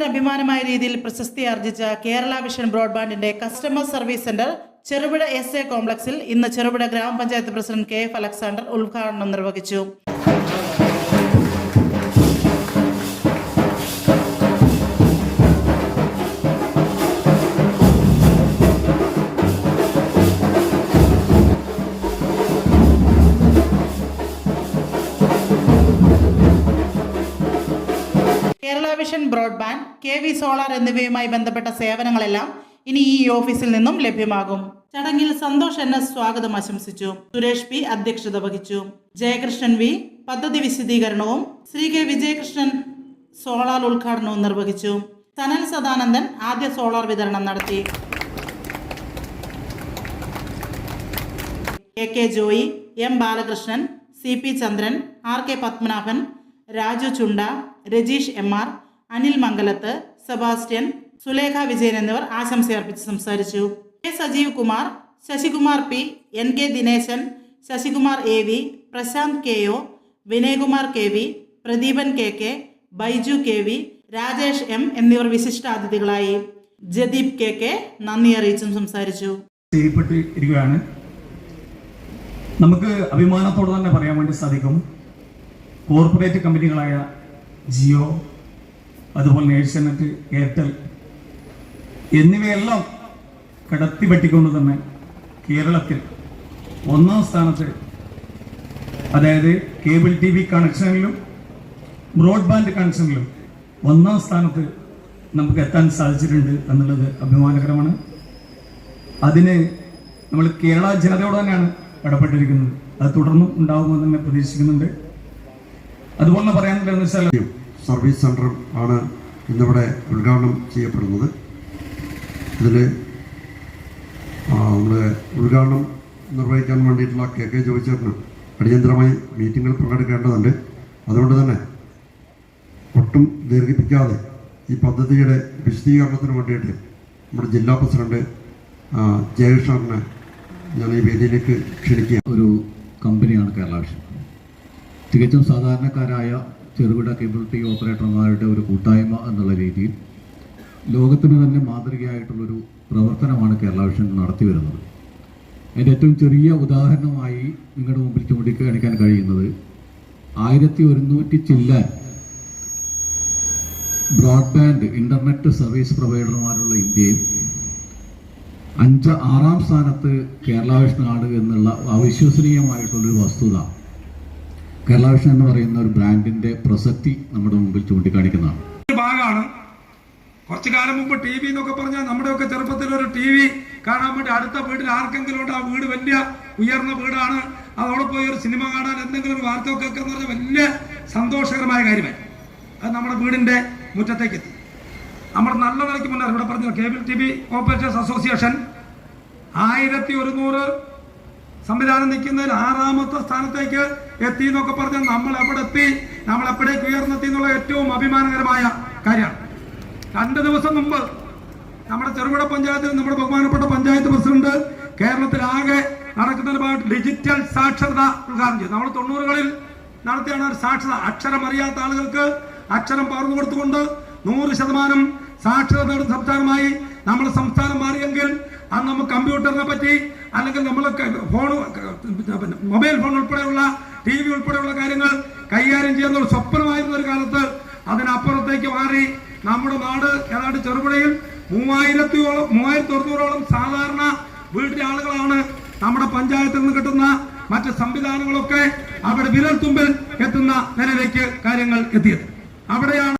കേരളത്തിന് അഭിമാനമായ രീതിയിൽ പ്രശസ്തി ആർജിച്ച Kerala vision ബ്രോഡ്ബാൻഡിന്റെ customer service centre Cherupuzha S A കോംപ്ലക്സിൽ ഇന്ന് ചെറുപുഴ ഗ്രാമപഞ്ചായത്ത് പ്രസിഡന്റ് കെ എഫ് അലക്സാണ്ടർ ഉദ്ഘാടനം നിർവഹിച്ചു. Vision broadband K V solar എന്നിവയുമായി ബന്ധപ്പെട്ട സേവനങ്ങളെല്ലാം ഇനി ഈ ഓഫീസിൽ നിന്നും ലഭ്യമാകും. ചടങ്ങിൽ സന്തോഷ് എൻ എസ് സ്വാഗതം ആശംസിച്ചു. സുരേഷ് പി അധ്യക്ഷത വഹിച്ചു. ജയകൃഷ്ണൻ വി പദ്ധതി വിശദീകരണവും ശ്രീ കെ വിജയകൃഷ്ണൻ സോളാർ ഉദ്ഘാടനവും നിർവഹിച്ചു. സനൽ സദാനന്ദൻ ആദ്യ സോളാർ വിതരണം നടത്തി. K K Joy M Balakrishnan C P Chandran R K Padmanabhan Raju Chunda Rajeesh M R Anil Mangalath Sebastian Sulekha Vijayan എന്നിവർ ആശംസയർപ്പിച്ച് സംസാരിച്ചു. K Sajeev Kumar Sasikumar P N K Dineshan Sasikumar A V Prasanth K O Vinayakumar K V Pradeepan K K Baiju K V Rajesh M എന്നിവർ വിശിഷ്ട അതിഥികളായി Jadeep K K നന്ദി അറിയിച്ചും സംസാരിച്ചു. ചെയ്യപ്പെട്ടിരിക്കുകയാണ് നമുക്ക് അഭിമാനത്തോടെ തന്നെ പറയാൻ വേണ്ടി സാധിക്കും. കോർപ്പറേറ്റ് കമ്പനികളായ ജിയോ അതുപോലെ ഏഷ്യാനെറ്റ് എയർടെൽ എന്നിവയെല്ലാം കടത്തി പറ്റിക്കൊണ്ട് തന്നെ കേരളത്തിൽ ഒന്നാം സ്ഥാനത്ത് അതായത് കേബിൾ ടി വി കണക്ഷനിലും ബ്രോഡ്ബാൻഡ് കണക്ഷനിലും ഒന്നാം സ്ഥാനത്ത് നമുക്ക് എത്താൻ സാധിച്ചിട്ടുണ്ട് എന്നുള്ളത് അഭിമാനകരമാണ്. അതിന് നമ്മൾ കേരള ജനതയോട് തന്നെയാണ് കടപ്പെട്ടിരിക്കുന്നത് അത് തുടർന്നും ഉണ്ടാകുമെന്ന് തന്നെ പ്രതീക്ഷിക്കുന്നുണ്ട്. അതുപോലെ പറയാനുള്ളതെന്ന് വെച്ചാൽ സർവീസ് സെന്ററും ആണ് ഇന്നിവിടെ ഉദ്ഘാടനം ചെയ്യപ്പെടുന്നത്. ഇതിൽ നമ്മൾ ഉദ്ഘാടനം നിർവഹിക്കാൻ വേണ്ടിയിട്ടുള്ള കെ കെ ജോയിച്ചേട്ടന് അടിയന്തരമായി മീറ്റിങ്ങിൽ പങ്കെടുക്കേണ്ടതുണ്ട്. അതുകൊണ്ട് തന്നെ ഒട്ടും ദീർഘിപ്പിക്കാതെ ഈ പദ്ധതിയുടെ വിശദീകരണത്തിന് വേണ്ടിയിട്ട് നമ്മുടെ ജില്ലാ പ്രസിഡന്റ് ജയകൃഷ്ണറിനെ ഞാൻ ഈ വേദിയിലേക്ക് ക്ഷണിക്കുക ഒരു കമ്പനിയാണ് കേരള വിഷൻ. തികച്ചും സാധാരണക്കാരായ ചെറുകിട കേബിൾ ടി ഓപ്പറേറ്റർമാരുടെ ഒരു കൂട്ടായ്മ എന്നുള്ള രീതിയിൽ ലോകത്തിന് തന്നെ മാതൃകയായിട്ടുള്ളൊരു പ്രവർത്തനമാണ് കേരള വിഷൻ നടത്തി വരുന്നത്. അതിന്റെ ഏറ്റവും ചെറിയ ഉദാഹരണമായി നിങ്ങളുടെ മുമ്പിൽ ചൂണ്ടിക്കാണിക്കാൻ കഴിയുന്നത് ആയിരത്തി ഒരുന്നൂറ്റി ചില്ലാൻ ബ്രോഡ്ബാൻഡ് ഇന്റർനെറ്റ് സർവീസ് പ്രൊവൈഡർമാരുള്ള ഇന്ത്യയിൽ അഞ്ച് ആറാം സ്ഥാനത്ത് കേരള ആണ് എന്നുള്ള അവിശ്വസനീയമായിട്ടുള്ളൊരു വസ്തുത. കേരള എന്ന് പറയുന്ന ഒരു ബ്രാൻഡിന്റെ പ്രസക്തി നമ്മുടെ മുമ്പിൽ ചൂണ്ടിക്കാണിക്കുന്നതാണ്. ഭാഗമാണ്. കുറച്ചു കാലം മുമ്പ് ടി വി എന്നൊക്കെ പറഞ്ഞാൽ നമ്മുടെയൊക്കെ ചെറുപ്പത്തിൽ ഒരു ടി വി കാണാൻ വേണ്ടി അടുത്ത വീട്ടിൽ ആർക്കെങ്കിലും ഉണ്ട്? ആ വീട് വലിയ ഉയർന്ന വീടാണ്. അതോടെ പോയി ഒരു സിനിമ കാണാൻ എന്തെങ്കിലും ഒരു വാർത്ത ഒക്കെ എന്ന് പറഞ്ഞാൽ വലിയ സന്തോഷകരമായ കാര്യമായി അത് നമ്മുടെ വീടിന്റെ മുറ്റത്തേക്ക് എത്തി നമ്മൾ നല്ല നിലയ്ക്ക് മുന്നേ ഇവിടെ പറഞ്ഞു cable T V operators association ആയിരത്തി ഒരുന്നൂറ് സംവിധാനം നിൽക്കുന്നതിൽ ആറാമത്തെ സ്ഥാനത്തേക്ക് എത്തി എന്നൊക്കെ പറഞ്ഞാൽ നമ്മൾ എവിടെ എത്തി നമ്മൾ എപ്പോഴേക്ക് ഉയർന്നെത്തി എന്നുള്ള ഏറ്റവും അഭിമാനകരമായ കാര്യമാണ് രണ്ട് ദിവസം മുമ്പ് നമ്മുടെ ചെറുപുഴ പഞ്ചായത്തിൽ നമ്മുടെ ബഹുമാനപ്പെട്ട പഞ്ചായത്ത് പ്രസിഡന്റ് കേരളത്തിലാകെ ആകെ ഭാഗത്ത് ഡിജിറ്റൽ സാക്ഷരത ഉദ്ഘാടനം ചെയ്തു. നമ്മൾ തൊണ്ണൂറുകളിൽ നടത്തിയാണ് ഒരു സാക്ഷരത. അക്ഷരം അറിയാത്ത ആളുകൾക്ക് അക്ഷരം പകർന്നു കൊടുത്തുകൊണ്ട് നൂറ് ശതമാനം സാക്ഷരത സംസ്ഥാനമായി നമ്മുടെ സംസ്ഥാനം മാറിയെങ്കിൽ അന്ന് നമുക്ക് കമ്പ്യൂട്ടറിനെ പറ്റി അല്ലെങ്കിൽ നമ്മൾ ഫോൺ മൊബൈൽ ഫോൺ ഉൾപ്പെടെയുള്ള ടി വി ഉൾപ്പെടെയുള്ള കാര്യങ്ങൾ കൈകാര്യം ചെയ്യുന്ന ഒരു സ്വപ്നമായിരുന്ന ഒരു കാലത്ത് അതിനപ്പുറത്തേക്ക് മാറി നമ്മുടെ നാട് ഏതാണ്ട് ചെറുപുഴയിൽ മൂവായിരത്തിയോളം മൂവായിരത്തി ഒരുന്നൂറോളം സാധാരണ വീട്ടിലെ ആളുകളാണ് നമ്മുടെ പഞ്ചായത്തിൽ നിന്ന് കിട്ടുന്ന മറ്റ് സംവിധാനങ്ങളൊക്കെ അവിടെ വിരൽ തുമ്പിൽ എത്തുന്ന നിലയിലേക്ക് കാര്യങ്ങൾ എത്തിയത്. അവിടെയാണ്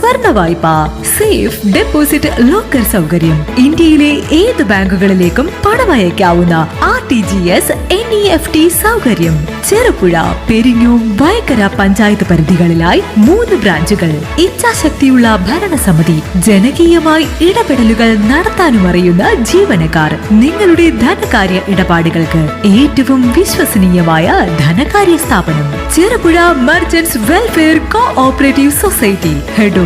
സ്വർണ വായ്പ സേഫ് ഡെപ്പോസിറ്റ് ലോക്കർ സൗകര്യം. ഇന്ത്യയിലെ ഏത് ബാങ്കുകളിലേക്കും പണം അയക്കാവുന്ന R T G S N E F T സൗകര്യം. ചെറുപുഴ പെരിഞ്ഞു വയക്കര പഞ്ചായത്ത് പരിധികളിലായി മൂന്ന് ബ്രാഞ്ചുകൾ. ഇച്ഛാശക്തിയുള്ള ഭരണസമിതി ജനകീയമായി ഇടപെടലുകൾ നടത്താനും അറിയുന്ന ജീവനക്കാർ. നിങ്ങളുടെ ധനകാര്യ ഇടപാടുകൾക്ക് ഏറ്റവും വിശ്വസനീയമായ ധനകാര്യ സ്ഥാപനം. Cherupuzha merchants welfare cooperative society head